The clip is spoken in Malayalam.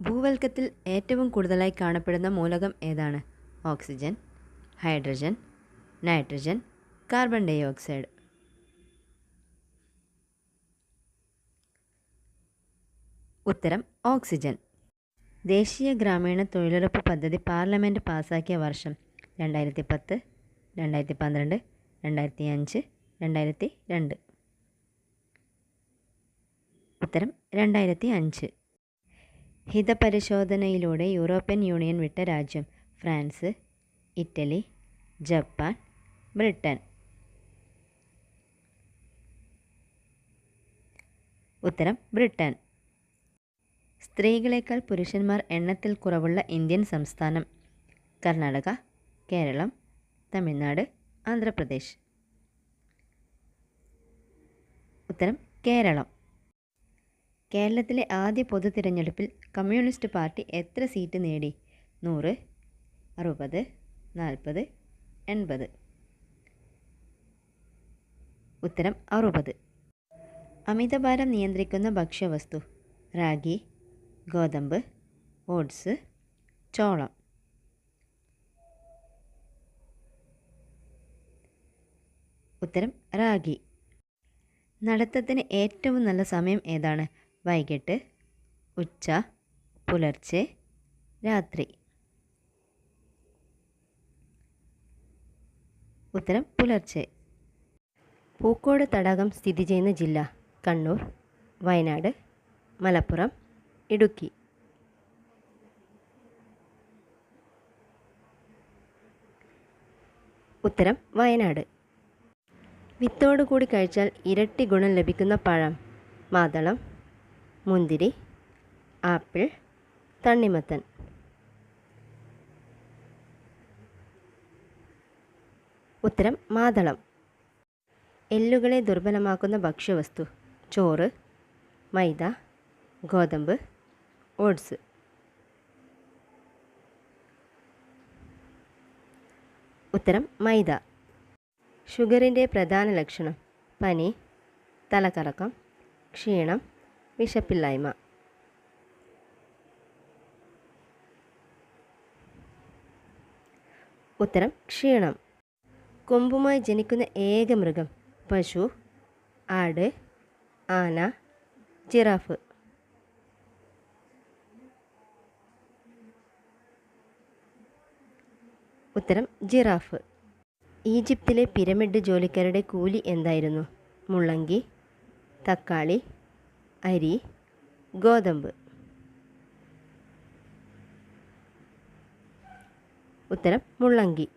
ഭൂവൽക്കത്തിൽ ഏറ്റവും കൂടുതലായി കാണപ്പെടുന്ന മൂലകം ഏതാണ്? Oxygen hydrogen nitrogen carbon dye oxide. ഉത്തരം ഓക്സിജൻ. ദേശീയ ഗ്രാമീണ തൊഴിലുറപ്പ് പദ്ധതി പാർലമെന്റ് പാസാക്കിയ വർഷം രണ്ടായിരത്തി പത്ത് രണ്ടായിരത്തി പന്ത്രണ്ട് രണ്ടായിരത്തി അഞ്ച് രണ്ടായിരത്തി രണ്ട് ഉത്തരം രണ്ടായിരത്തി അഞ്ച് ഹിതപരിശോധനയിലൂടെ യൂറോപ്യൻ യൂണിയൻ വിട്ട രാജ്യം ഫ്രാൻസ് ഇറ്റലി ജപ്പാൻ ബ്രിട്ടൻ. ഉത്തരം ബ്രിട്ടൻ. സ്ത്രീകളേക്കാൾ പുരുഷന്മാർ എണ്ണത്തിൽ കുറവുള്ള ഇന്ത്യൻ സംസ്ഥാനം കർണാടക കേരളം തമിഴ്നാട് ആന്ധ്രാപ്രദേശ്. ഉത്തരം കേരളം. കേരളത്തിലെ ആദ്യ പൊതു തിരഞ്ഞെടുപ്പിൽ കമ്മ്യൂണിസ്റ്റ് പാർട്ടി എത്ര സീറ്റ് നേടി? നൂറ് അറുപത് നാൽപ്പത് എൺപത്. ഉത്തരം അറുപത്. അമിതഭാരം നിയന്ത്രിക്കുന്ന ഭക്ഷ്യവസ്തു റാഗി ഗോതമ്പ് ഓട്സ് ചോളം. ഉത്തരം റാഗി. നടത്തത്തിന് ഏറ്റവും നല്ല സമയം ഏതാണ്? വൈകിട്ട് ഉച്ച പുലർച്ചെ രാത്രി. ഉത്തരം പുലർച്ചെ. പൂക്കോട് തടാകം സ്ഥിതി ചെയ്യുന്ന ജില്ല കണ്ണൂർ വയനാട് മലപ്പുറം ഇടുക്കി. ഉത്തരം വയനാട്. വിത്തോടു കൂടി കഴിച്ചാൽ ഇരട്ടി ഗുണം ലഭിക്കുന്ന പഴം മാതളം മുന്തിരി ആപ്പിൾ തണ്ണിമത്തൻ. ഉത്തരം മാതളം. എല്ലുകളെ ദുർബലമാക്കുന്ന ഭക്ഷ്യവസ്തു ചോറ് മൈദ ഗോതമ്പ് ഓട്സ്. ഉത്തരം മൈദ. ഷുഗറിന്റെ പ്രധാന ലക്ഷണം പനി തലകറക്കം ക്ഷീണം വിശപ്പില്ലായ്മ. ഉത്തരം ക്ഷീണം. കൊമ്പുമായി ജനിക്കുന്ന ഏക മൃഗം പശു ആട് ആന ജിറാഫ്. ഉത്തരം ജിറാഫ്. ഈജിപ്തിലെ പിരമിഡ് ജോലിക്കാരുടെ കൂലി എന്തായിരുന്നു? മുള്ളങ്കി തക്കാളി അരി ഗോതമ്പ്. ഉത്തരം മുള്ളങ്കി.